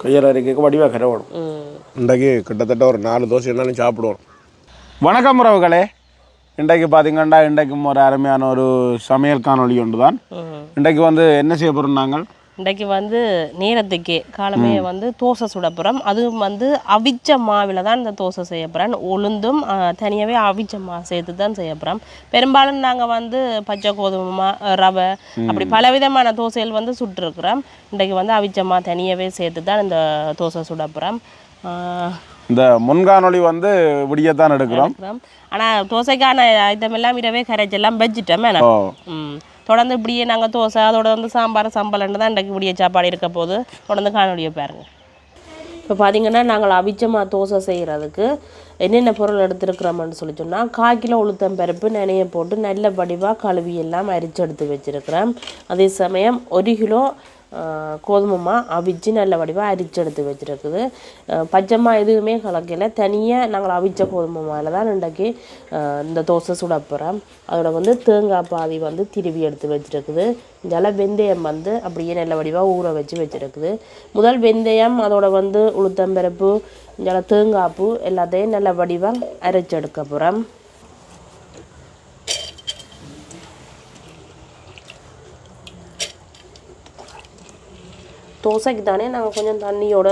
கையில் அரைக்க வடிவாக கரவணும் ம் இன்றைக்கு கிட்டத்தட்ட ஒரு நாலு தோசை இருந்தாலும் சாப்பிடுவோம். வணக்கம் உறவுகளே. இன்றைக்கு பார்த்தீங்கன்னா இன்றைக்கும் ஒரு அருமையான ஒரு சமையல் காணொளி ஒன்று தான் இன்றைக்கு வந்து என்ன செய்ய போகிறோம் நாங்கள்? இன்றைக்கு வந்து நேரத்துக்கே காலமே வந்து தோசை சுட போகிறோம் அதுவும் வந்து அவிச்ச மாவில் தான் இந்த தோசை செய்ய போகிறேன் உளுந்தும் தனியாகவே அவிச்ச மா சேர்த்து தான் செய்ய போகிறோம் பெரும்பாலும் நாங்கள் வந்து பச்சை கோதுமை மா ரவை அப்படி பலவிதமான தோசைகள் வந்து சுட்டுருக்குறோம். இன்றைக்கு வந்து அவிச்ச மா தனியாகவே சேர்த்து தான் இந்த தோசை சுட போகிறோம் இந்த முன்காணொளி வந்து விடியத்தான் எடுக்கிறோம். ஆனால் தோசைக்கான ஐட்டம் எல்லாம் இரவே கரைச்செல்லாம் வச்சுட்டோம் ம். தொடர்ந்து இப்படியே நாங்கள் தோசை அதோட வந்து சாம்பார் சம்பளம்னு தான் இன்றைக்கு இப்படியே சாப்பாடு இருக்க போது தொடர்ந்து காணொலியை பாருங்கள் இப்போ பார்த்தீங்கன்னா நாங்கள் அவிச்சமாக தோசை செய்கிறதுக்கு என்னென்ன பொருள் எடுத்துருக்குறோம்னு சொல்லி சொன்னால் கால் கிலோ உளுத்தம் பருப்பு நினைய போட்டு நல்ல வடிவாக கழுவி எல்லாம் அரிச்சு எடுத்து வச்சுருக்கிறேன். அதே சமயம் ஒரு கிலோ கோதுமைமா அவிச்சு நல்ல வடிவாக அரிச்சு எடுத்து வச்சுருக்குது. பச்சைமா எதுவுமே கலக்கல. தனியாக நாங்கள் அவிச்ச கோதுமை மாவில் தான் இன்றைக்கு இந்த தோசை சுடப்புறோம் அதோட வந்து தேங்காய் பாதி வந்து திருவி எடுத்து வச்சுருக்குது. இதால வெந்தயம் வந்து அப்படியே நல்ல வடிவாக ஊற வச்சு வச்சுருக்குது. முதல் வெந்தயம் அதோட வந்து உளுத்தம்பருப்பு இதால தேங்காய் பூ எல்லாத்தையும் நல்ல வடிவாக அரைச்செடுக்க போகிறோம் தோசைக்கு தானே நாங்கள் கொஞ்சம் தண்ணியோட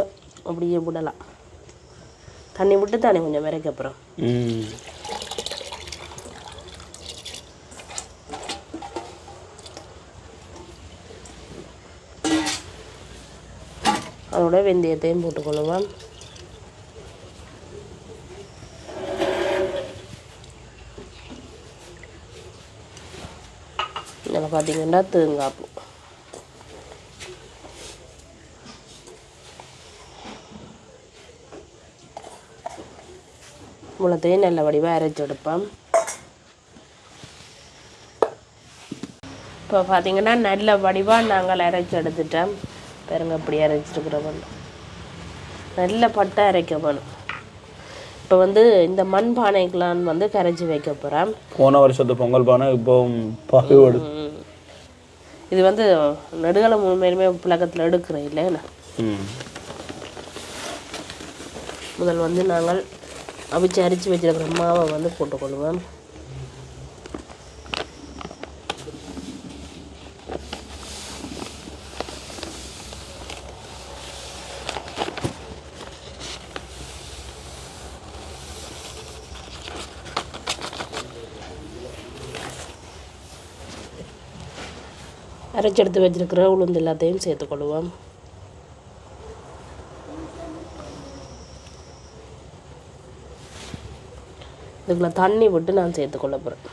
அப்படியே விடலாம். தண்ணி விட்டு தானே கொஞ்சம் விரைக்க அப்புறம். அதோட வெந்தயத்தையும் போட்டுக்கொள்ளுவோம் இதில் பார்த்தீங்கன்னா தேங்காய் பூ. இவ்வளோத்தையும் நல்ல வடிவாக அரைச்சி எடுப்போம். இப்போ பார்த்தீங்கன்னா நல்ல வடிவாக நாங்கள் அரைச்சி எடுத்துட்டோம். பாருங்க இப்படி அரைச்சிருக்கிறோம் நல்ல பட்டை அரைக்க வேணும். இப்போ வந்து இந்த மண் பானைக்கெலாம் வந்து கரைச்சி வைக்க போகிறேன் போன வருஷத்து பொங்கல் பானை இப்போ பகைவோடு இது வந்து நெடுகாலம் உண்மையிலுமே புழக்கத்தில் எடுக்கிறேன் இல்லைண்ணா முதல் வந்து நாங்கள் அவிச்சு அரிச்சு வச்சிருக்கிற மாவை வந்து போட்டுக்கொள்வேன் அரைச்செடுத்து வச்சிருக்கிற உளுந்து எல்லாத்தையும் சேர்த்துக்கொள்வோம். இதுக்குள்ள தண்ணி விட்டு நான் சேர்த்துக்கொள்ள போகிறேன்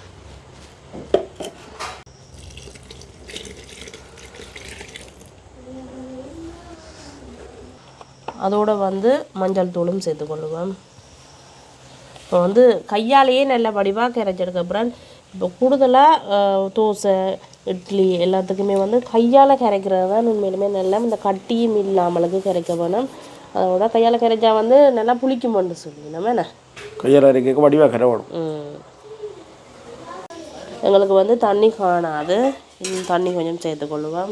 அதோட வந்து மஞ்சள் தூளும் சேர்த்துக்கொள்ளுவேன் இப்போ வந்து கையாலேயே நல்ல வடிவாக கரைச்செடுக்க அப்புறம் இப்போ கூடுதலாக தோசை இட்லி எல்லாத்துக்குமே வந்து கையால் கரைக்கிறது தான் உண்மையிலுமே நல்லா இந்த கட்டியும் இல்லாமலுக்கு கரைக்க வேணும். அதோட கையால் கரைச்சா வந்து நல்லா புளிக்குமென்று சொல்லி நம்ம என்ன? கையில் அரைக்க வடிவாக கரவணும். எங்களுக்கு வந்து தண்ணி காணாது. இன்னும் தண்ணி கொஞ்சம் சேர்த்துக்கொள்ளுவோம்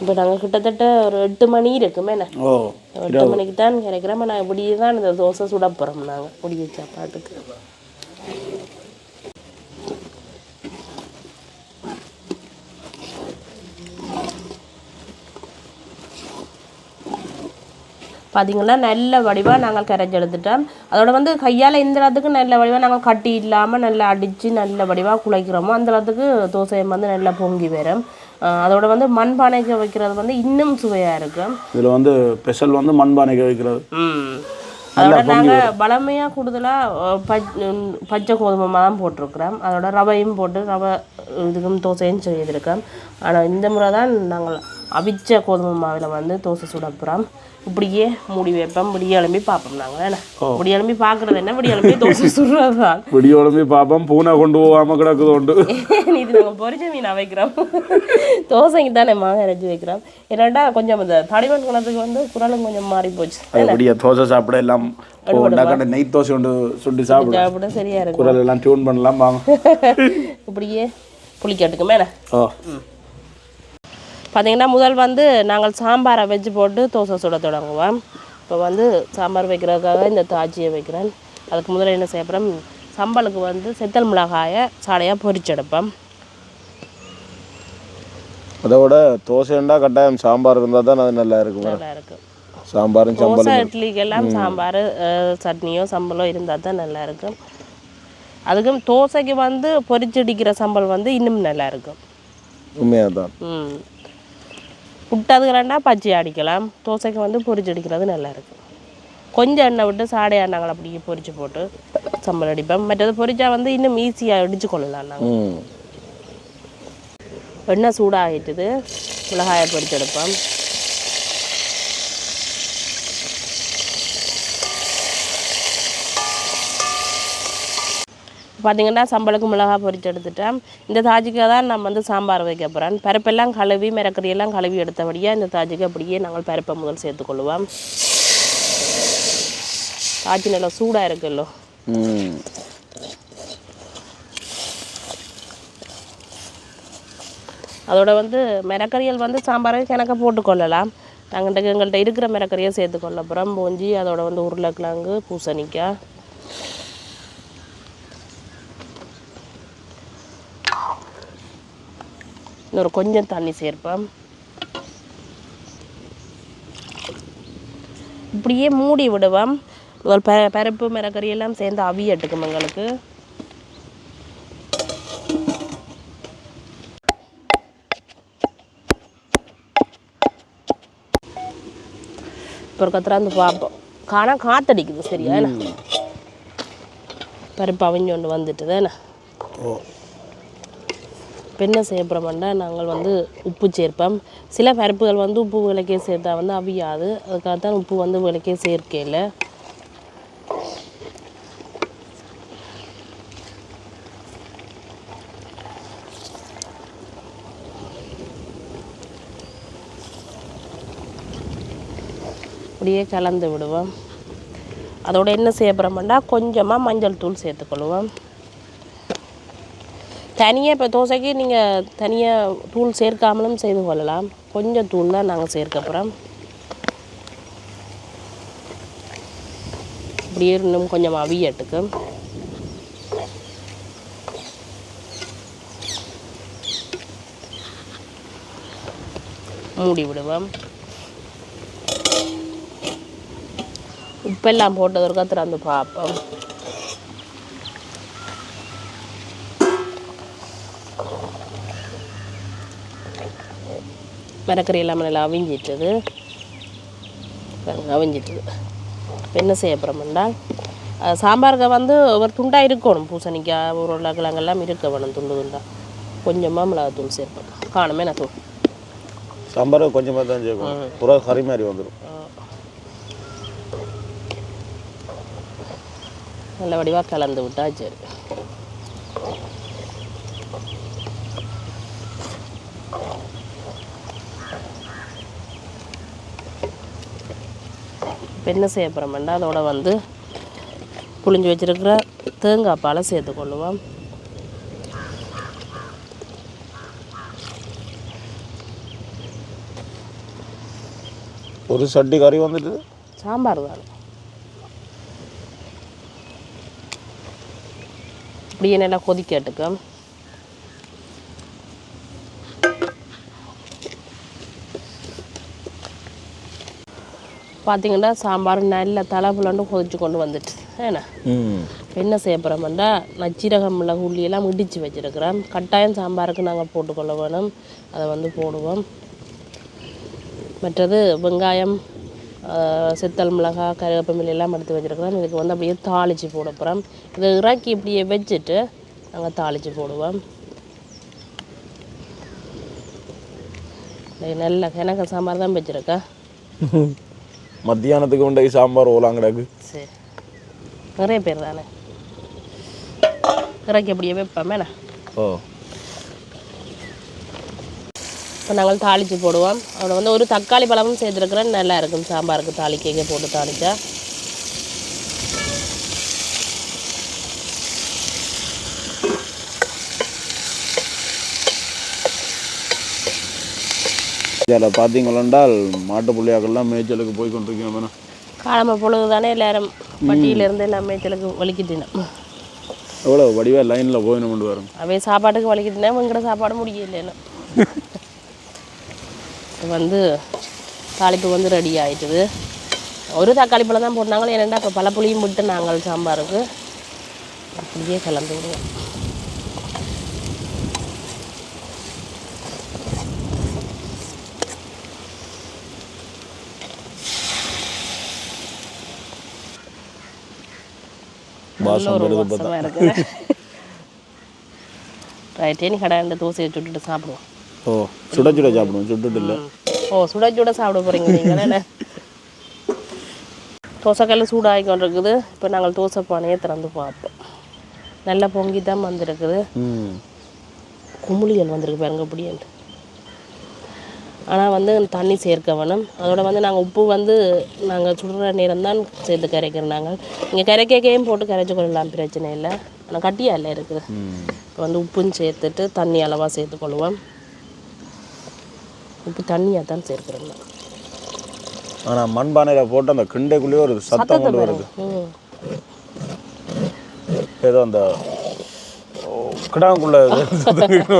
இப்போ நாங்கள் கிட்டத்தட்ட ஒரு எட்டு மணி இருக்குமே என்ன? ஓ எட்டு மணிக்கு தான் கிடைக்கிறோம் நான் இப்படி தான் இந்த தோசை சுட போகிறோம் நாங்கள் முடிய சாப்பாட்டுக்கு. பார்த்தீங்கன்னா நல்ல வடிவாக நாங்கள் கரைச்சி எடுத்துட்டோம் அதோட வந்து கையால் எந்த அளவுக்கு நல்ல வடிவாக நாங்கள் கட்டி இல்லாமல் நல்லா அடித்து நல்ல வடிவாக குழைக்கிறோமோ அந்த அளவுக்கு தோசை வந்து நல்லா பொங்கி வரும். அதோட வந்து மண்பானைக்கு வைக்கிறது வந்து இன்னும் சுவையாக இருக்கும். இதில் வந்து ஸ்பெஷல் வந்து மண்பானைக்கு வைக்கிறது. அதோட நாங்கள் பலமையாக கூடுதலாக பச்சை கோதுமை தான் போட்டிருக்கிறோம். அதோட ரவையும் போட்டு ரவை இதுக்கும் தோசையும் செய்திருக்கோம். ஆனால் இந்த முறை தான் நாங்கள் அவிச்ச கோதுமை மாவில் வந்து தோசை சுடப்புறம். இப்படியே மூடி வைப்போம். விடிய எழும்பி பார்ப்போம் நாங்கள் என்ன? விடிய எழும்பி பார்க்குறது என்ன? விடிய எழும்பி தோசை சுடுறது தான் விடியோளம்பி பாப்போம் பூனை கொண்டு போகாம கிடக்குது உண்டு. இது நாங்கள் பொரிச்ச மீன் வைக்கிறோம். தோசைக்கு தானே மாங்க அரைச்சி வைக்கிறோம். என்னடா கொஞ்சம் இந்த தடிமன் குணத்துக்கு வந்து குரலும் கொஞ்சம் மாறி போச்சு. விடிய தோசை சாப்பிட எல்லாம் நெய் தோசை கொண்டு சுண்டி சாப்பிட. சாப்பிட சரியா இருக்கும். குரல் எல்லாம் டியூன் பண்ணலாம் வாங்க. இப்படியே புளிக்கட்டுக்கு மேலே ஓ. பார்த்தீங்கன்னா முதல் வந்து நாங்கள் சாம்பாரை வச்சு போட்டு தோசை சுட தொடங்குவோம். இப்போ வந்து சாம்பார் வைக்கிறதுக்காக இந்த தாச்சியை வைக்கிறேன். அதுக்கு முதல்ல என்ன செய்யப்படுறோம் சம்பளுக்கு வந்து செத்தல் மிளகாயை சாடையாக பொரிச்செடுப்போம் அதோட தோசைண்டா கட்டாயம் சாம்பார் இருந்தால் தான் அது நல்லா இருக்கும். நல்லா இருக்கும். சாம்பாரும் தோசை சம்பளம் இட்லிக்கு எல்லாம் சாம்பார் சட்னியோ சம்பளோ இருந்தால் தான் நல்லா இருக்கும். அதுக்கும் தோசைக்கு வந்து பொரிச்சடிக்கிற சம்பல் வந்து இன்னும் நல்லா இருக்கும். உண்மையாக தான் ம். புட்டதுக்குறேன்னா பச்சை அடிக்கலாம். தோசைக்கு வந்து பொரிச்சு அடிக்கிறது நல்லா இருக்கும் கொஞ்சம் எண்ணெய் விட்டு சாடை நாங்கள் அப்படியே பொரிச்சு போட்டு சம்பல் அடிப்போம். மற்றது பொரிச்சா வந்து இன்னும் ஈஸியாக இடிச்சு கொள்ளலாம் நாங்கள் எண்ணெய் சூடாகிட்டுது மிளகாயை பொரிச்சு எடுப்போம். பார்த்தீங்கன்னா சம்பளுக்கு மிளகாய் பொரிச்சு எடுத்துட்டேன். இந்த தாஜிக்கு தான் நான் வந்து சாம்பார் வைக்க போகிறேன் பருப்பெல்லாம் கழுவி மிரக்கறியெல்லாம் கழுவி எடுத்தபடியாக இந்த தாஜிக்கு அப்படியே நாங்கள் பருப்பை முதல் சேர்த்துக்கொள்வோம் தாஜி நல்லா சூடாக இருக்குல்லோ. அதோட வந்து மிரக்கறியல் வந்து சாம்பாரை கணக்க போட்டுக்கொள்ளலாம் நாங்கள் எங்கள்கிட்ட இருக்கிற மிரக்கறியை சேர்த்துக்கொள்ள அப்புறம் பூஞ்சி அதோட வந்து உருளைக்கிழங்கு பூசணிக்காய். இன்னொரு கொஞ்சம் தண்ணி சேர்ப்போம். இப்படியே மூடி விடுவோம். ஒரு ப பருப்பு மிரக்கறி எல்லாம் சேர்ந்து அவியட்டுக்கும் எங்களுக்கு. இப்போ ஒரு கத்திராந்து பார்ப்போம் காணா காத்தடிக்குது சரியா பருப்பு அவிஞ்சு கொண்டு வந்துட்டுது என்ன? பெண்ணை இப்போ என்ன நாங்கள் வந்து உப்பு சேர்ப்போம். சில பருப்புகள் வந்து உப்பு விளக்கே சேர்த்தா வந்து அவியாது. அதுக்காகத்தான் உப்பு வந்து விளக்கே சேர்க்கையில் அப்படியே கலந்து விடுவோம். அதோட என்ன செய்யப்படுறோம்னா கொஞ்சமாக மஞ்சள் தூள் சேர்த்துக்கொள்வோம். தனியாக இப்போ தோசைக்கு நீங்கள் தனியாக தூள் சேர்க்காமலும் செய்து கொள்ளலாம். கொஞ்சம் தூள் தான் நாங்கள் சேர்க்க போகிறோம் இப்படியே இன்னும் கொஞ்சம் அவியட்டுக்கு. மூடி விடுவோம். உப்பெல்லாம் போட்டதற்கு திறந்து பார்ப்போம் மிரக்கறி எல்லாம் நல்லா அவிஞ்சிட்டுது. அவிஞ்சிட்டுது. இப்போ என்ன செய்ய போகிறோம்னா சாம்பாருக்கு வந்து ஒரு துண்டாக இருக்கணும். பூசணிக்காய் உருளைக்கிழங்கெல்லாம் இருக்க வேணும் துண்டு துண்டா. கொஞ்சமாக மிளகாத்தூள் சேர்ப்போம். காணுமே நான் தூள். சாம்பார் கொஞ்சமாக தான் சேர்க்கணும். புறா கறி மாதிரி வந்துடும் நல்ல வடிவாக கலந்து விட்டா சரி. இப்போ என்ன செய்ய போகிறோம்னா அதோட வந்து புளிஞ்சு வச்சிருக்கிற தேங்காய் பாலை சேர்த்துக்கொள்ளுவோம் ஒரு சட்டி கறி வந்துட்டு? சாம்பார் தான். இப்படியே நல்லா கொதிக்கட்டுக்கு பார்த்தீங்கன்னா சாம்பார் நல்ல தலை புலண்டு கொதிச்சு கொண்டு வந்துட்டு. ஏன்னா? என்ன செய்ய போகிறோம்னா நச்சீரகம் மிளகு உள்ளியெல்லாம் இடித்து வச்சுருக்கிறோம் கட்டாயம் சாம்பாருக்கு நாங்கள் போட்டுக்கொள்ள வேணும். அதை வந்து போடுவோம். மற்றது வெங்காயம் செத்தல் மிளகாய் கருவேப்பமில்லை எல்லாம் எடுத்து வச்சுருக்கிறோம் இதுக்கு வந்து அப்படியே தாளித்து போட போகிறோம் இதை இறக்கி இப்படியே வச்சுட்டு நாங்கள் தாளித்து போடுவோம். நல்ல கிணக்க சாம்பார் தான் வச்சுருக்கா மத்தியானத்துக்கு உண்டை சாம்பார் ஓலாங்கடாக்கு சரி நிறைய பேர் தானே இறக்கி அப்படியே வைப்பேன் மேலே ஓ இப்போ நாங்கள் தாளித்து போடுவோம் அதோட வந்து ஒரு தக்காளி பழமும் சேர்த்துருக்குறேன் நல்லா இருக்கும் சாம்பாருக்கு தாளிக்கைக்க போட்டு தாளிச்சா இதில் பார்த்தீங்களென்றால் மாட்டு புள்ளியாக்கள்லாம் மேய்ச்சலுக்கு போய் கொண்டிருக்கோம் வேணா காலமை பொழுது தானே எல்லாரும் வட்டியிலேருந்து எல்லாம் மேய்ச்சலுக்கு வலிக்கிட்டினோம் எவ்வளோ வடிவாக லைனில் போயின்னு வரும். அவை சாப்பாட்டுக்கு வலிக்கிட்டினா எங்கட சாப்பாடு முடியல இப்போ வந்து தாளிப்பு வந்து ரெடி ஆயிட்டுது. ஒரு தக்காளி பழம் தான் போட்டாங்க ஏன்னா இப்போ பல புளியும் விட்டு நாங்கள் சாம்பாருக்கு அப்படியே கலந்து விடுவோம். ஒரு வாசமாக இருக்குது ரைட்டே நீ கடை தோசையை சுட்டுட்டு சாப்பிடுவோம். ஓ சுட சுட சாப்பிடுவோம் சுட்டுட்டு இல்லை. ஓ சுட சுட சாப்பிட போகிறீங்க நீங்கள் என்ன? தோசைக்கல் சூடாகி கொண்டிருக்குது. இப்போ நாங்கள் தோசை பானையை திறந்து பார்ப்போம் நல்லா பொங்கி தான் வந்திருக்குது. ம். குமுளியல் வந்திருக்கு பாருங்க அப்படின்ட்டு ஆனால் வந்து தண்ணி சேர்க்க வேணும். அதோட வந்து நாங்கள் உப்பு வந்து நாங்கள் சுடுற நேரம் தான் சேர்த்து கரைக்கிறோம் நாங்கள் இங்கே கரைக்கையும் போட்டு கரைச்சி கொள்ளலாம் பிரச்சனை இல்லை. ஆனால் கட்டியா இல்லை இருக்குது. இப்போ வந்து உப்பும் சேர்த்துட்டு தண்ணி அளவாக சேர்த்துக்கொள்வோம் உப்பு தண்ணியாக தான் சேர்க்குறோம். ஆனால் மண்பானையில் போட்டு அந்த கிண்டைக்குள்ளேயே ஒரு சத்தம் வருது. ஏதோ அந்த கிடாங்குள்ள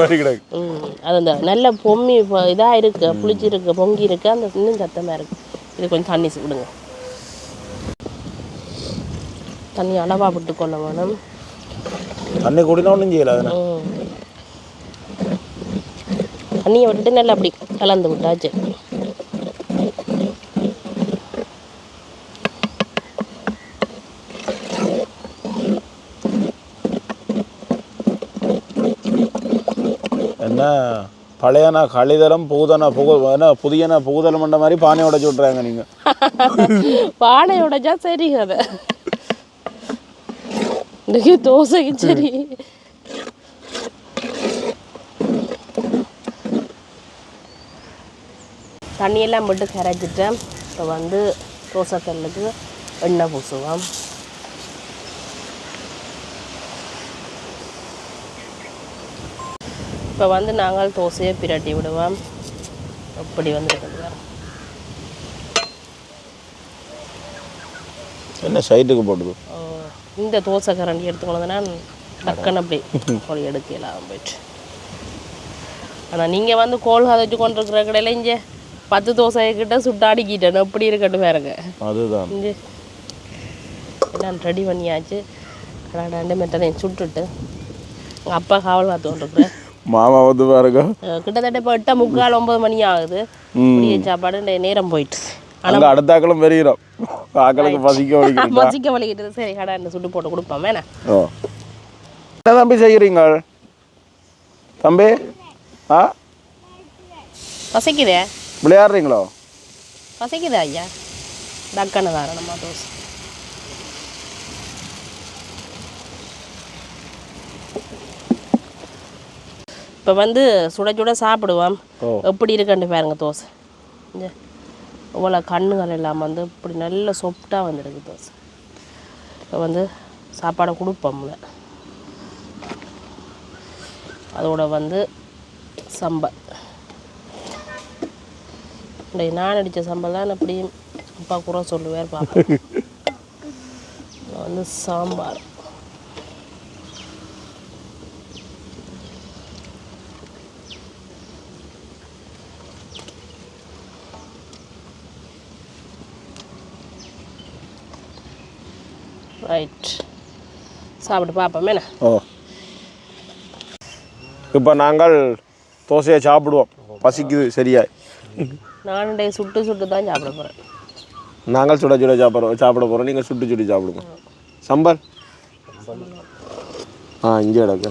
மாதிரி கிடக்கு. ம் அது அந்த நல்ல பொம்மி இதாக இருக்கு புளிச்சிருக்கு பொங்கி இருக்கு அந்த இன்னும் சத்தமாக இருக்கு. இது கொஞ்சம் தண்ணி விடுங்க. தண்ணி அளவாக விட்டு கொள்ள வேணும் தண்ணி குடினா ஒன்றும் செய்யல தண்ணியை விட்டுட்டு நல்லா அப்படி கலந்து விட்டாச்சு. என்ன? பழையனா கழிதலம் பூதனா புகு என்ன புதியனா புகுதலம் பண்ண மாதிரி பானை உடைச்சு விட்றாங்க நீங்கள் பானை உடைச்சா சரி கதை. இன்னைக்கு தோசைக்கு சரி. தண்ணியெல்லாம் மட்டும் கரைச்சிட்டேன் இப்போ வந்து தோசைக்கல்லுக்கு எண்ணெய் பூசுவோம். இப்போ வந்து நாங்கள் தோசையை பிரட்டி விடுவோம். அப்படி வந்துருக்குது என்ன சைட்டுக்கு போட்டுது? ஓ, இந்த தோசை கரண்டி எடுத்துக்கொண்டதுனா டக்குன்னு அப்படி ஒரு எடுக்கலாம் போயிட்டு ஆனால் நீங்கள் வந்து கோல் கதைச்சு கொண்டிருக்கிற கடையில் இங்கே பத்து தோசை கிட்ட சுட்டாடிக்கிட்டேன் எப்படி இருக்கட்டும் பாருங்க. அதுதான். இங்கே எல்லாம் ரெடி பண்ணியாச்சு. கடாண்டாண்டு மெட்டனையும் சுட்டுட்டு. எங்கள் அப்பா காவல் பார்த்து கொண்டிருக்கிறேன் மாமா வந்து பாருங்க. கிட்டத்தட்ட இப்போ எட்டா முக்கால் ஒம்பது மணி ஆகுது. சாப்பாடு நேரம் போயிட்டு அங்கே அடுத்த ஆக்களும் பெரியறோம் ஆக்களுக்கு பசிக்க வலிக்கிறோம் மசிக்க வலிக்கிட்டு சரி கடாண்டு சுட்டு போட்டு கொடுப்போம். வேணா. என்ன தம்பி செய்கிறீங்க தம்பி? ஆ? பசிக்குதே? விளையாடுறீங்களோ? பசிக்குதா ஐயா? டக்குன்னு தாரணமா தோசை. இப்போ வந்து சுட சுட சாப்பிடுவோம். எப்படி இருக்குன்னு பாருங்க தோசை. இவ்வளோ கண்ணுகள் எல்லாம் வந்து இப்படி நல்ல சொப்டாக வந்துடுது தோசை. இப்போ வந்து சாப்பாடை கொடுப்போம்ல அதோட வந்து சம்பல். இந்த நான் அடித்த சம்பல் தான் அப்படி அப்பா குறை சொல்லுவார் பாப்பா. வந்து சாம்பார். ரைட் சாப்பிட்டு பார்ப்போம் என்ன? ஓ. இப்போ நாங்கள் தோசையை சாப்பிடுவோம். பசிக்குது சரியாய். நானுடைய சுட்டு சுட்டு தான் சாப்பிட போகிறேன் நாங்கள் சுட சுட சாப்பிட்றோம் சாப்பிட போகிறோம் நீங்கள் சுட்டு சுட்டு சாப்பிடுங்க. சம்பல்? ஆ இங்கே கிடக்கு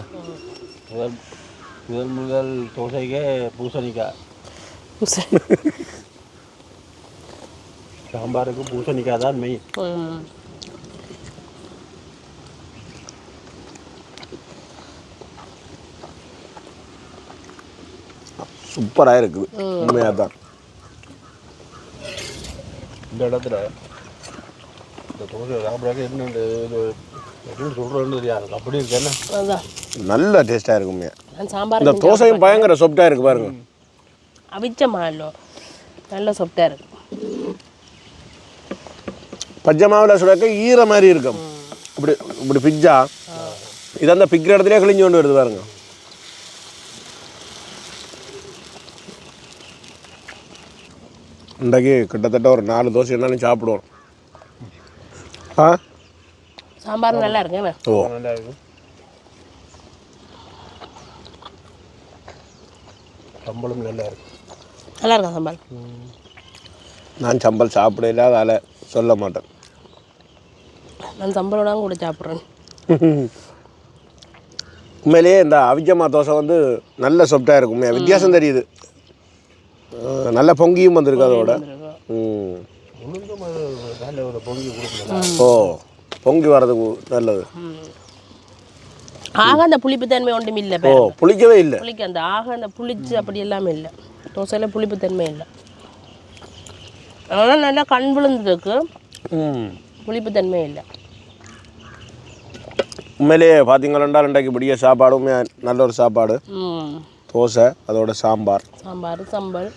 முதல் முதல் முதல் தோசைக்கே பூசணிக்காய். சாம்பாருக்கு பூசணிக்காய் தான் மெயின் சூப்பராக இருக்குது உண்மையாக தான் இந்த இடத்துல இந்த தோசை சாப்பிட்றாக்க என்ன இந்த இது எப்படி சொல்கிறேன்னு தெரியாது. அப்படி இருக்கு என்ன? அதுதான் நல்ல டேஸ்ட்டாக இருக்கும் உண்மையா நான் சாம்பார் இந்த தோசையும் பயங்கர சொப்டாக இருக்குது பாருங்க. அவிச்ச மாலோ நல்ல சொப்டாக இருக்கு. பச்சை மாவில் சுடக்க ஈர மாதிரி இருக்கும். இப்படி இப்படி பிஜ்ஜா இது அந்த பிக்கிற இடத்துலயே கிழிஞ்சு கொண்டு வருது பாருங்க. இன்றைக்கு கிட்டத்தட்ட ஒரு நாலு தோசை என்னாலும் சாப்பிடுவோம். ஆ? சாம்பார் நல்லா இருக்கு என்ன? ஓ. சம்பளம் நல்லா இருக்கு. நல்லா இருக்கா சாம்பார்? நான் சம்பல் சாப்பிட இல்லாத சொல்ல மாட்டேன். நான் சம்பளோட கூட சாப்பிட்றேன். உண்மையிலேயே இந்த அவிஜமா தோசை வந்து நல்ல சொப்டாக இருக்கும். வித்தியாசம் தெரியுது. நல்ல பொங்கியும் வந்திருக்கு அதோட. ம். ஓ பொங்கி வர்றதுக்கு நல்லது. ஆக அந்த புளிப்புத்தன்மை ஒன்றும் இல்லை ஓ புளிக்கவே இல்லை. புளிக்கு அந்த ஆக அந்த புளிச்சு அப்படி எல்லாமே இல்லை. தோசையில் புளிப்புத்தன்மை இல்லை. ஆனால் நல்லா கண் விழுந்ததுக்கு ம். புளிப்புத்தன்மை இல்லை. உண்மையிலேயே பார்த்தீங்களா இன்றைக்கு பிடிக்க சாப்பாடு உண்மையா நல்ல ஒரு சாப்பாடு. ம். தோசை அதோட சாம்பார். சாம்பார் சம்பல்.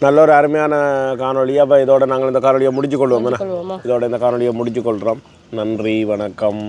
நல்ல ஒரு அருமையான காணொளி. அப்போ இதோட நாங்கள் இந்த காணொலியை முடிச்சு? கொள்வோமா இதோட இந்த காணொலியை முடிச்சு கொள்கிறோம் நன்றி வணக்கம்.